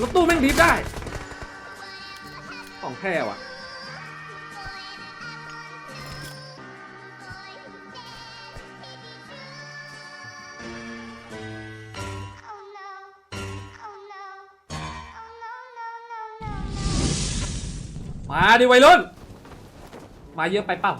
รถตู้แม่งดิฟได้ ของแท้ว่ะ มาดิวัยรุ่น มาเยอะไปเปล่า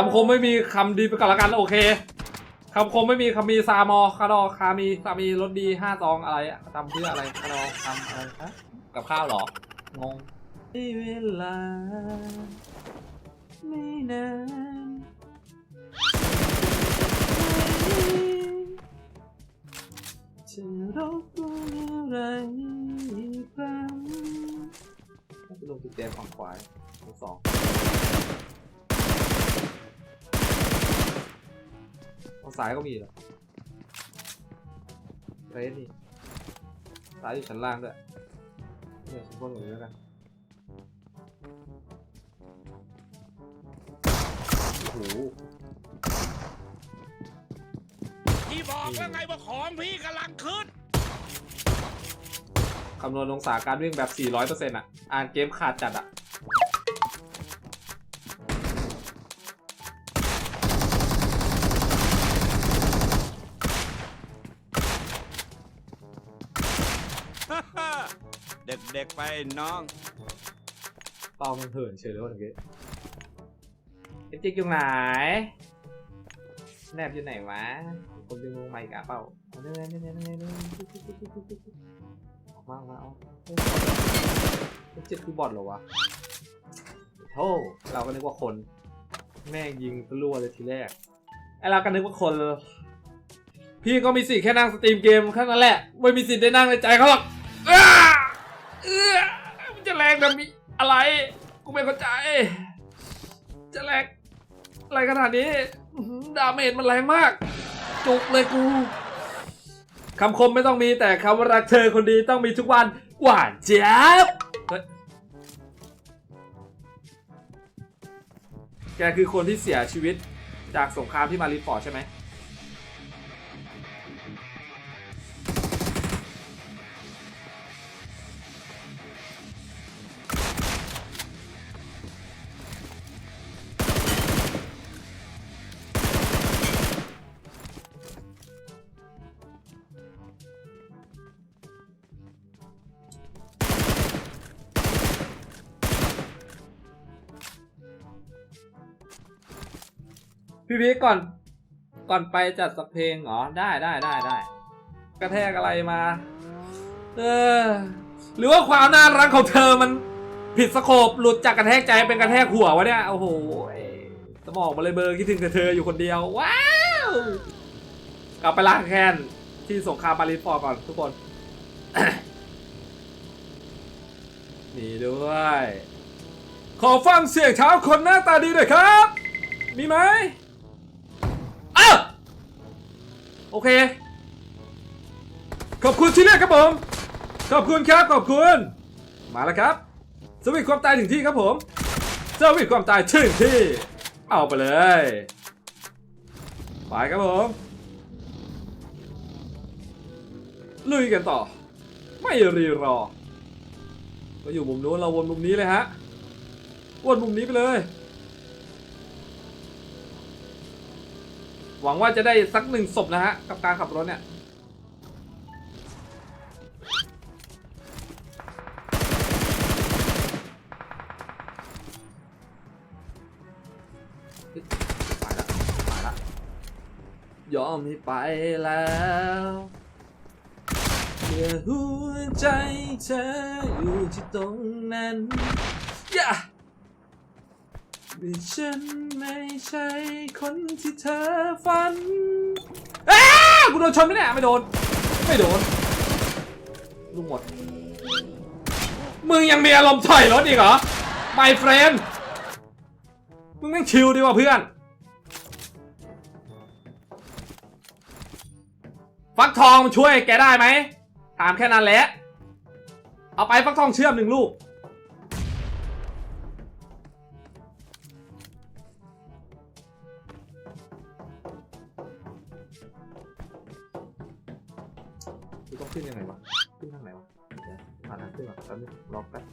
คำคมไม่มีคำดีไปก่อนละกันโอเคคำคมไม่มีคำมีซามอคาดอคามีซามีรถดีห้าซองอะไรอะทำเพื่ออะไรคาดอทำอะไรฮะกับข้าวเหรองงเวลาไม่นานจะรบกวนอะไรอีกครั้งให้ไปลงติดเตียงฝั่งขวาสอง ทางซ้ายก็มีเหรอเรสนี่ซ้ายอยู่ชั้นล่างด้วยเนี่ยชั้นบนหมดเลยแล้วกันโอ้โหพี่บอกแล้วไงว่าของพี่กำลังขึ้น คำนวณองศาการวิ่งแบบ 400%อะ อ่านเกมขาดจัดอะ ไปน้องเป้ามันเหินเฉยเลยว่าตะกี้ไอ้จิ๊กอยู่ไหนแนบอยู่ไหนวะคนดึงลงมาอีกอะเป้าเอาเนี่ยเนี่ยเนี่ยเนี่ยเนี่ยออกมาออกมาเอาไอ้จิ๊กคือบอทเหรอวะโธ่เราก็นึกว่าคน แม่งยิงทะลุเลยทีแรกไอเราก็นึกว่าคนพี่ก็มีสิทธิ์แค่นั่งสตรีมเกมแค่นั้นแหละ ไม่มีสิทธิ์ได้นั่งในใจเขาหรอกอ้า เอื้อมันจะแรงแบบนี้อะไร กูไม่เข้าใจ จะแรงอะไรขนาดนี้ดาเมจมันแรงมาก จุกเลยกูคำคมไม่ต้องมีแต่คำว่ารักเธอคนดีต้องมีทุกวัน หวานเจี๊ยบแกคือคนที่เสียชีวิตจากสงครามที่มารีฟอร์ดใช่ไหม พี่พีก่อน ก่อนไปจัดสักเพลงเหรอ ได้ได้ได้ได้ กระแทกอะไรมา เออ หรือว่าความน่ารักของเธอมันผิดสโคปหลุดจากกระแทกใจเป็นกระแทกหัววะเนี่ย โอ้โหสมองมาเลยเบอร์คิดถึงแต่เธออยู่คนเดียว ว้าว กลับไปล้างแค้นที่สงครามมาริฟอร์ก่อนทุกคนนี่ด้วย ขอฟังเสียงเท้าคนหน้าตาดีหน่อยครับ มีไหม โอเค ขอบคุณที่เรียกครับผม ขอบคุณครับ ขอบคุณ มาแล้วครับสวิตความตายถึงที่ครับผมสวิตความตายถึงที่ เอาไปเลย ไปครับผม ลุยกันต่อ ไม่รีรอเราอยู่มุมนู้นเราวนมุมนี้เลยฮะ วนมุมนี้ไปเลย หวังว่าจะได้สักหนึ่งศพนะฮะ กับการขับรถเนี่ย ไปละไปละยอมให้ไปแล้วเมื่อหัวใจเธออยู่ที่ตรงนั้นอ ย่าดิฉันไม่ใช่คนที่เธอฝันอ้ากูโดนชนไหมเนี่ยไม่โดน ไม่โดนลูกหมด มึงยังมีอารมณ์ถอยรถอีกเหรอ my friend มึงแม่งชิลดีกว่าเพื่อน ฟักทองช่วยแกได้ไหม ถามแค่นั้นแหละ เอาไปฟักทองเชื่อมหนึ่งลูก ต้องขึ้นยังไงวะ ขึ้นทางไหนวะเดี๋ยวผ่านทางขึ้นก่อแป๊บนึงล็อกแป๊บ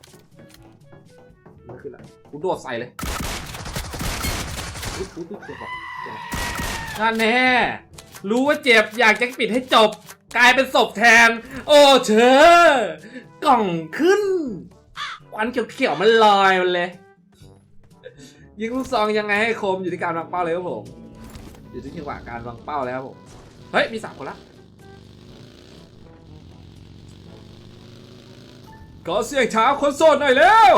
ไม่ขึ้นละกูโดดใส่เลยอุ๊ยอุ๊ยอุ๊ยเจ็บว่ะเจ็บว่ะนั่นแน่รู้ว่าเจ็บอยากจะปิดให้จบ กลายเป็นศพแทน โอ้เธอกล่องขึ้นควันเขียวๆมันลอยมันเลย ยิงลูกซองยังไงให้คมอยู่ที่การวางเป้าเลยครับผม อยู่ที่จังหวะการวางเป้าแล้วครับผม เฮ้ย มีสามคนละ ขอเสียงเท้าคนโสดหน่อยเร็ว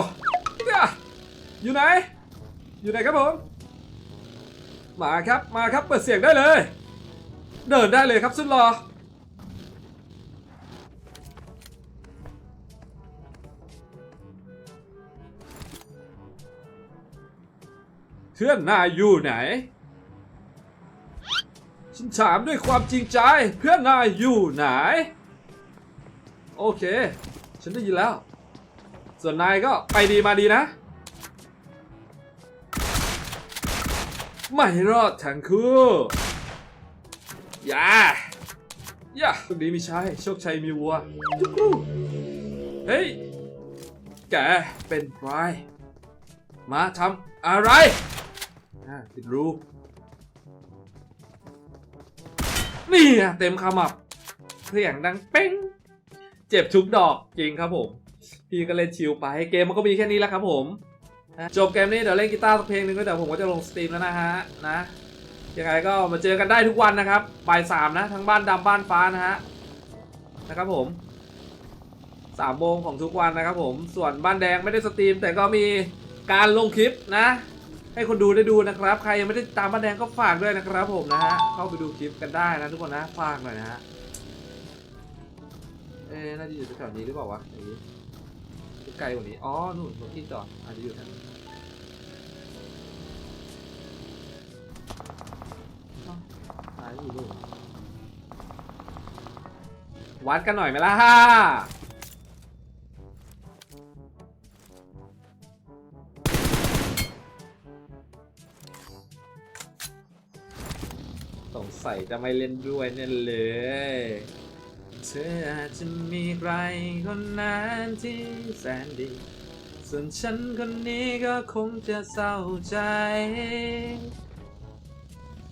เนี่ยอยู่ไหน อยู่ไหนครับผม มาครับ มาครับ เปิดเสียงได้เลย เดินได้เลยครับสุดหรอเพื่อนนายอยู่ไหน ฉันถามด้วยความจริงใจ เพื่อนนายอยู่ไหน โอเค ฉันได้ยินแล้ว ส่วนนายก็ไปดีมาดีนะ ไม่รอดทั้งคู่ย่าย่าโชคดีมีชัยโชคชัยมีวัวจุกรูเฮ้ย แกเป็นใครมาทำอะไรอ่าปิดรูนี่อะเต็มขมับเสียงดังเป้ง เจ็บทุกดอกจริงครับผม พี่ก็เล่นชิลไปเกมมันก็มีแค่นี้แหล้วครับผมจบเกมนี้เดี๋ยวเล่นกีตาร์สักเพลงหนึ่งก็เดี๋ยวผมก็จะลงสตรีมแล้วนะฮะนะยังไงก็มาเจอกันได้ทุกวันนะครับบ่ายสามนะทั้งบ้านดำบ้านฟ้านะฮะนะครับผมสามโมงของทุกวันนะครับผมส่วนบ้านแดงไม่ได้สตรีม แต่ก็มีการลงคลิปนะ ให้คนดูได้ดูนะครับ ใครยังไม่ได้ตามบ้านแดงก็ฝากด้วยนะครับผมนะฮะเข้าไปดูคลิปกันได้นะทุกคนนะฝากหน่อยนะฮะ เอ๊ะน่าจะอยู่แถวนี้หรือเปล่าวะอย่างนี้ไกลกว่านี้ อ๋อ นู่นรถที่จอดอาจจะอยู่แถวนี้ตายอยู่นู่นวัดกันหน่อยไหมล่ะฮ่าสงสัยจะไม่เล่นด้วยเนี่ยเลย เธออาจจะมีใครคนนั้นที่แสนดี ส่วนฉันคนนี้ก็คงจะเศร้าใจ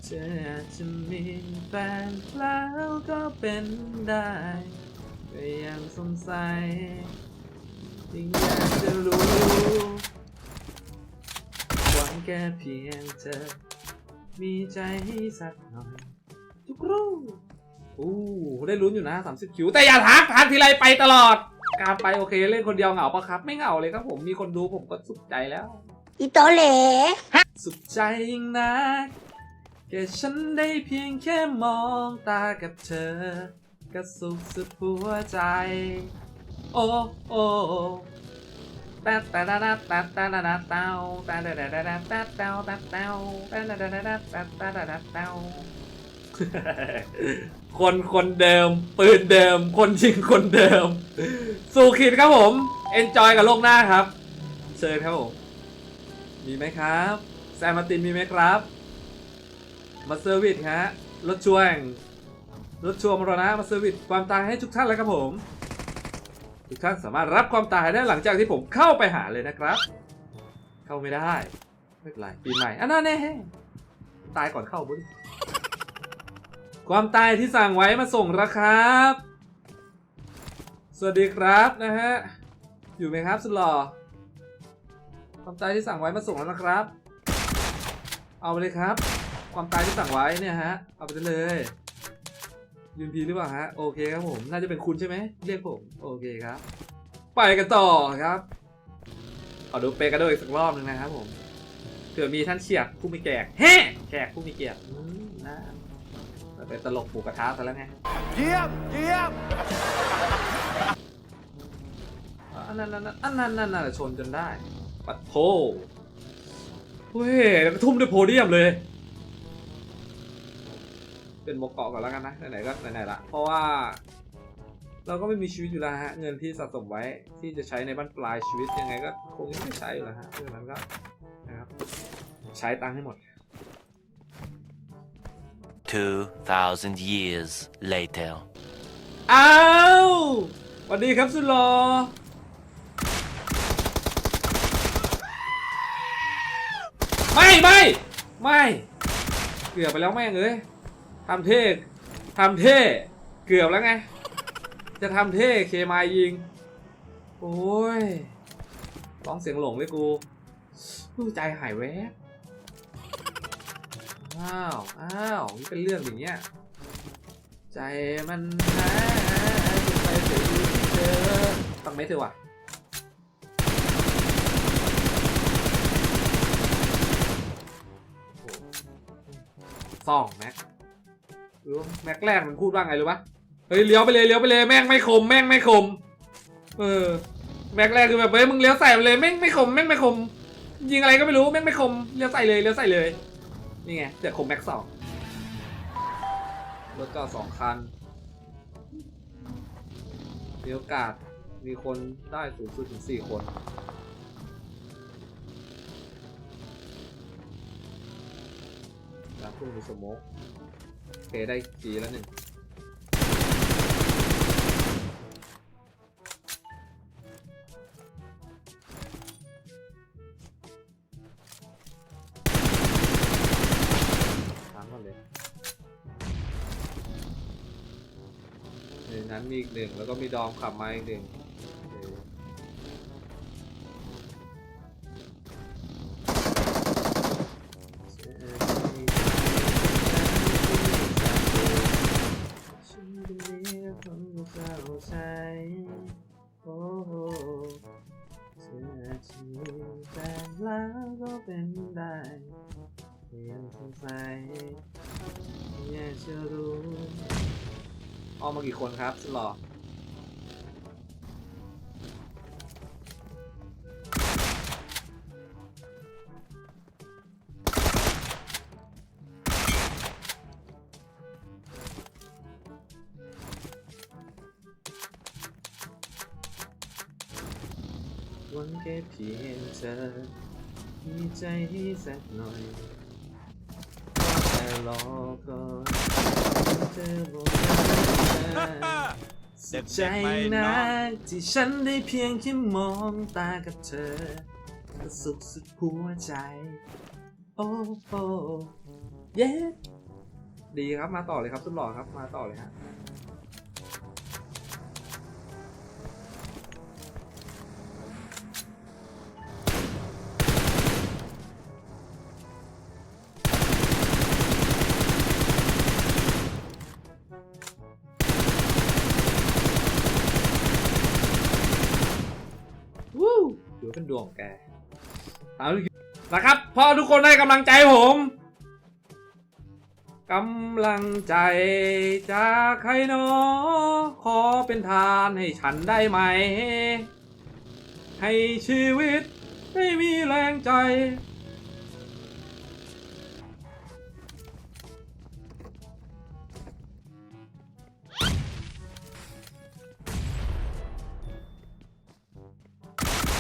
เธออาจจะมีแฟนแล้วก็เป็นได้ก็ยังสงสัยยิ่งอยากจะรู้ หวังแค่เพียงเธอ มีใจให้สักหน่อยทุกรู อู้ได้ลุ้นอยู่นะ 30 คิว แต่อย่าทักทักทีไรไปตลอด การไปโอเคเล่นคนเดียวเหงาปะครับ ไม่เหงาเลยครับผมมีคนดูผมก็สุขใจแล้ว อีโตเหลสุขใจยิ่งนักแค่ฉันได้เพียงแค่มองตากับเธอ ก็สุขสุดหัวใจ โอ้โอ้ตาตาตาตาตาตาตาตาเต้าตาตาตาตาตาตาเต้าตาเต้าตาตาตาตาตาตา คนคนเดิม ปืนเดิม คนจริงคนเดิม สู่ขิดครับผม เอนจอยกับโลกหน้าครับ เชิญครับผม มีไหมครับ แซมมาร์ตินมีไหมครับ มาเซอร์วิสฮะ รถช่วง รถชัวร์มรณะมาเซอร์วิสความตายให้ทุกท่านแล้วครับผม ทุกท่านสามารถรับความตายได้หลังจากที่ผมเข้าไปหาเลยนะครับ เข้าไม่ได้ ไม่เป็นไรปีใหม่อันนั้นแน่ตายก่อนเข้าบุญ ความตายที่สั่งไว้มาส่งแล้วครับ สวัสดีครับนะฮะ อยู่ไหมครับสุดหล่อ ความตายที่สั่งไว้มาส่งแล้วนะครับ เอาไปเลยครับ ความตายที่สั่งไว้เนี่ยฮะ เอาไปได้เลยยืนพีหรือเปล่าฮะ โอเคครับผม น่าจะเป็นคุณใช่ไหมเรียกผม โอเคครับ ไปกันต่อครับ ขอดูเปกระโดดอีกสักรอบหนึ่งนะครับผมเผื่อมีท่านเฉียดผู้มีแกกแฮ่แขกผู้มีเกียรตินะ เป็นตลกหมูกระทะซะแล้วไงเยี่ยมเยี่ยมอันนั้นอันนั้นอันนั้นอันนั้นชนจนได้ปัดโพเฮ้ยแล้วก็ทุ่มด้วยโพเดียมเลย เป็นโมเกาะก่อนแล้วกันนะไหนๆก็ไหนๆละเพราะว่า เราก็ไม่มีชีวิตอยู่แล้วฮะเงินที่สะสมไว้ที่จะใช้ในบ้านปลายชีวิตยังไงก็คงไม่ได้ใช้อยู่แล้วฮะเพราะฉะนั้นก็นะครับใช้ตังค์ให้หมด 2,000 years later. อ้าวสวัสดีครับสุดหลอไม่ไม่ไม่เกือบไปแล้วแม่งเอ้ยทำเท่ทำเท่เกือบแล้วไง จะทำเท่เคมายิง โอ้ยร้องเสียงหลงเลยกูใจหายแวบ อ้าวอ้าวนี่เป็นเรื่องอย่างเงี้ย ใจมันหาจะไปถึงที่เธอต้องไม่เธอวะโอ้สองแม็กรู้แม็กแรกมันพูดว่าไงรู้ปะเฮ้ยเลี้ยวไปเลยเลี้ยวไปเลยแม่งไม่คม แม่งไม่คม เออ แม็กแรกคือแบบเฮ้ยมึงเลี้ยวใส่ไปเลยแม่งไม่คมแม่งไม่คม ยิงอะไรก็ไม่รู้แม่งไม่คมเลี้ยวใส่เลยเลี้ยวใส่เลย นี่ไงแต่คมแม็กสองรถก็สองคันมีโอกาสมีคนได้สูงสุดถึงสี่คน แล้วพุ่งมีสโมกโอเคได้จีแล้วหนึ่ง นั้นมีอีกหนึ่งแล้วก็มีดอมขับมาอีกหนึ่ง มากี่คนครับสลอวันแค่เพียงเธอมีใจให้สักหน่อยแต่รอก่อนเธอบอก เสียใจนะที่ฉันได้เพียงแค่มองตากับเธอก็สุขสุดหัวใจ โอ้โหเย้ดีครับมาต่อเลยครับสุดหล่อครับมาต่อเลยฮะ ดวงแกเอาดินะครับพอทุกคนได้กำลังใจผมกำลังใจจากใครเนอขอเป็นทานให้ฉันได้ไหม ให้ชีวิตได้มีแรงใจ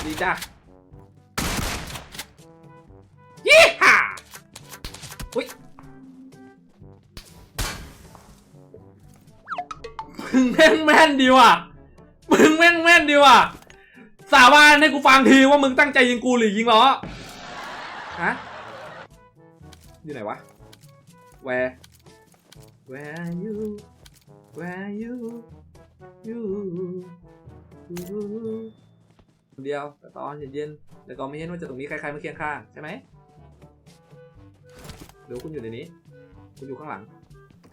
ดีจ้ะ ยี่ห้าอุ้ยมึงแม่งแม่นดีว่ะมึงแม่งแม่นดีว่ะสาบานให้กูฟังทีว่ามึงตั้งใจยิงกูหรือยิงล้อฮะอยู่ไหนวะ where where you where you you คนเดียวแต่ตอนเย็นๆแล้วก็ไม่เห็นว่าจะตรงนี้ใครๆมาเคียงข้างใช่ไหม หรือคุณอยู่ในนี้ คุณอยู่ข้างหลัง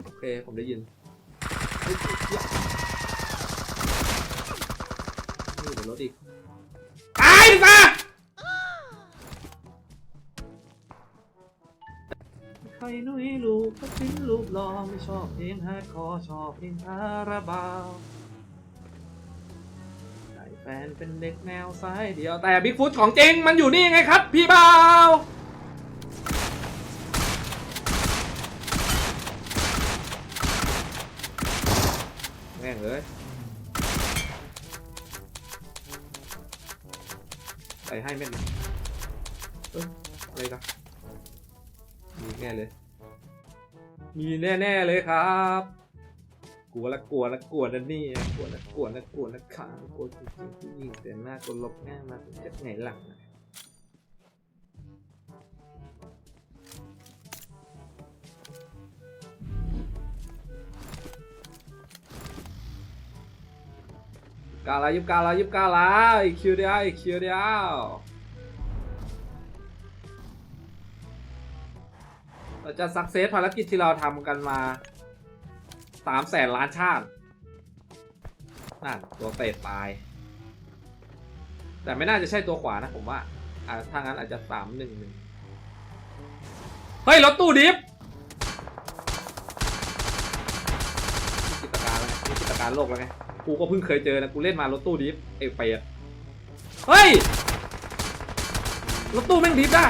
โอเค ผมได้ยินเฮ้ยเหี้ยนี่อยู่บนรถอีกตายดิซะใครนุ้ยลูกก็ทิ้งรูปหล่อไม่ชอบเพลงฮาร์ดคอร์ชอบเพลงคาราบาวได้แฟนเป็นเด็กแนวซ้ายเดียวแต่บิ๊กฟุตของจริงมันอยู่นี่ไงครับ พี่บ่าว แม่งเลยใส่ให้แม่นเอ้ยอะไรกันมีแน่เลย มีแน่ๆเลยครับกลัวละกลัวละกลัวนะนี่กลัวละกลัวละกลัวละขางกลัวจริงๆผู้หญิงแต่หน้ากลัวลบง่ายมาจากไหนหลังนะ กาลายิบกาลายิบกาลาอีกคิวเดียวอีกคิวเดียวเราจะสักเซสภารกิจที่เราทำกันมาสามแสนล้านชาตินั่นตัวเตะตาย แต่ไม่น่าจะใช่ตัวขวานะผมว่าอ่าถ้างั้นอาจจะสามหนึ่งหนึ่งเฮ้ย รถตู้ดิฟนี่จิตการแล้วไงนี่จิตการโลกแล้วไง กูก็เพิ่งเคยเจอนะกูเล่นมารถตู้ดิฟไอ้เปียดเฮ้ยรถตู้แม่งดิฟได้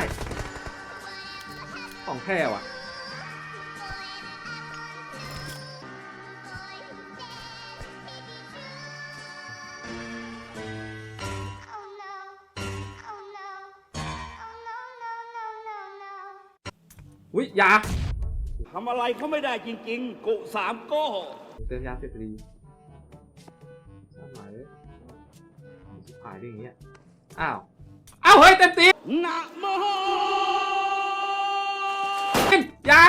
ของแท้ว่ะ Oh no. Oh no. Oh no, no, no, no, no. อุ้ยยาทำอะไรเขาไม่ได้จริงๆ กุสามโก้เติมยาเสพติดายด้วยอย่างเงี้ย อ้าว อ้าวเฮ้ยเต็มตีนะโมนยา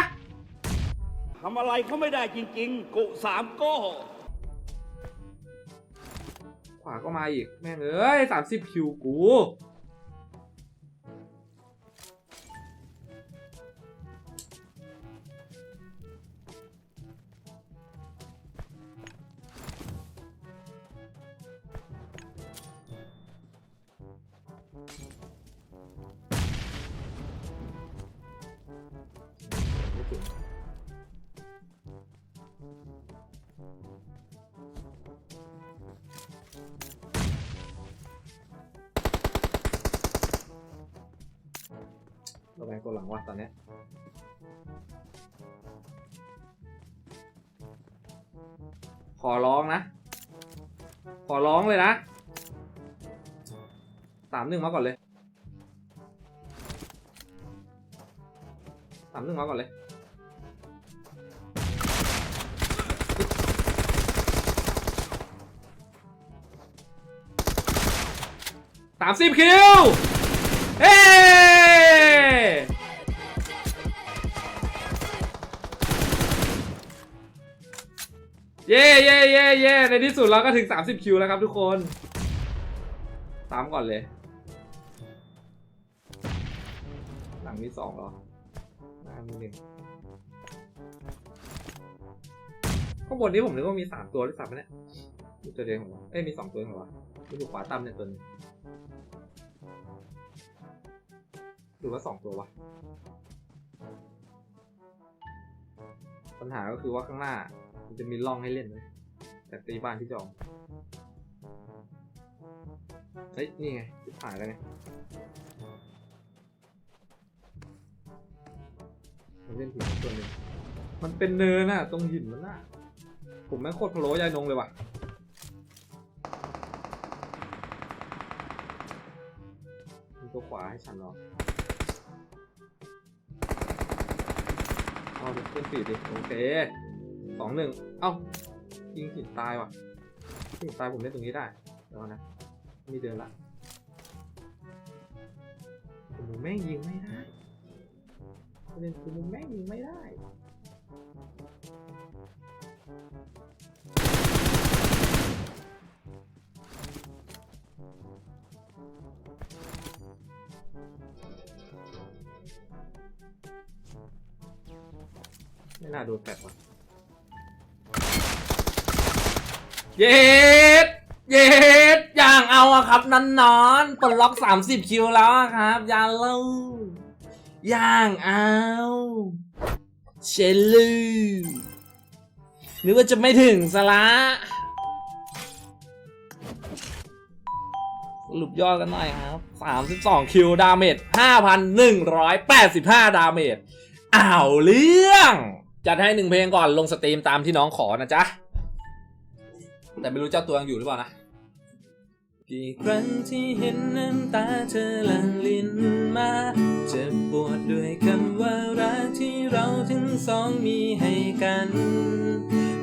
ทำอะไรเขาไม่ได้จริง ๆ กุสามโก้ ขวาก็มาอีก แม่งเอ้ยสามสิบคิวกู ร้องนะ ขอร้องเลยนะสามหนึ่งมาก่อนเลยสามหนึ่งมาก่อนเลยสามสิบคิว เฮ้ ย่เย่เย่เย่ในที่สุดเราก็ถึง 30 คิวแล้วครับทุกคนตามก่อนเลย หลังมีสองหรอ หน้ามีหนึ่งข้างบนนี้ผมนึกว่ามีสามตัวหรือสามเนี่ยมีตัวเดียวของเราเอ้ยมีสองตัวของเรามีอยู่ขวาต่ำเนี่ยตัวหนึงหรือว่าสองตัววะ ปัญหาก็คือว่าข้างหน้า มันจะมีร่องให้เล่นไหมแต่ตีบ้านที่จองเฮ้ย นี่ไงจิบหายแล้วไงมันเล่นหินตัวหนึ่งมันเป็นเนินน่ะตรงหินมันน่ะผมแม่งโคตรพโล้ยายนงเลยว่ะมีตัวขวาให้ฉันเหรอ เอาดิขึ้นปีดดิโอเคสองหนึ่งเอ้ายิงหินตายว่ะหินตายผมเล่นตรงนี้ได้เดี๋ยวนนะมีเดินละผมแม่งยิงไม่ได้ประเด็นคือผมแม่งยิงไม่ได้ ไม่น่าโดนแปดว่ะเย็ดเย็ดอย่างเอาอะครับนันนอนปลดล็อก30คิวแล้วอะครับย่าเล่าอย่างเอาเชลลูนึกว่าจะไม่ถึงสละสรุปยอดกันหน่อยครับ 32 คิว ดาเมจ 5,185 ดาเมจอ้าวเรื่อง จัดให้หนึ่งเพลงก่อนลงสตรีมตามที่น้องขอนะจ๊ะ แต่ไม่รู้เจ้าตัวยังอยู่หรือเปล่านะ กี่ครั้งที่เห็นน้ำตาเธอหลั่งลินมาเจ็บปวดด้วยคำว่ารักที่เราทั้งสองมีให้กัน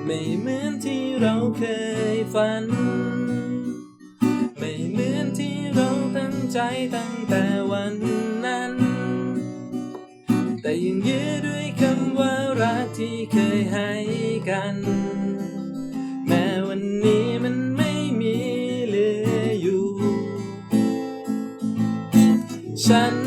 ไม่เหมือนที่เราเคยฝัน ไม่เหมือนที่เราตั้งใจตั้งแต่วันนั้น แต่ยังยื้อด้วย เคยให้กัน แม้วันนี้มันไม่มีเหลืออยู่ ฉัน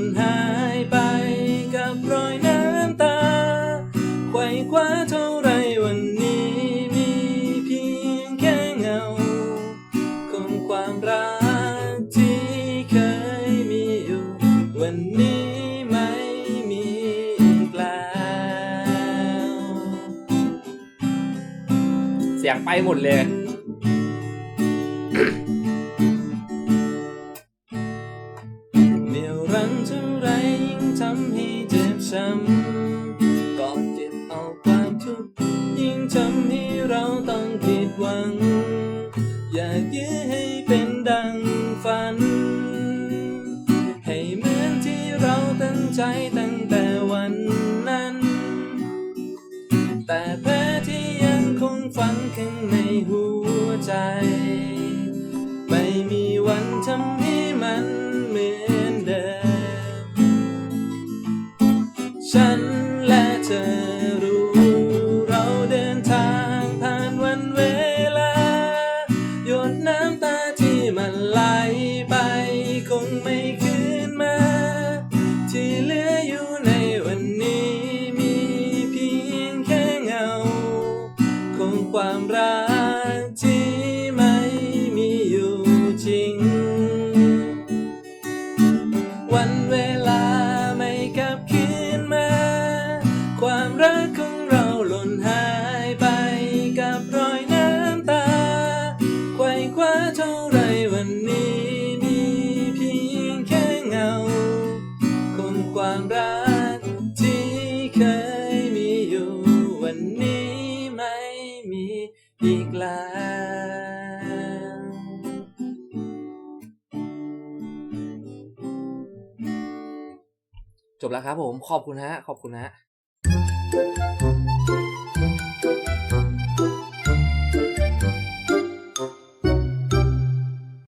นหายไปกับรอยน้ำตา ไขว่คว้าเท่าไรวันนี้มีเพียงแค่เงา ของความรักที่เคยมีอยู่ วันนี้ไม่มีอีกแล้ว เสียงไปหมดเลย ใจตั้งแต่ แล้วครับผมขอบคุณฮะขอบคุณฮะ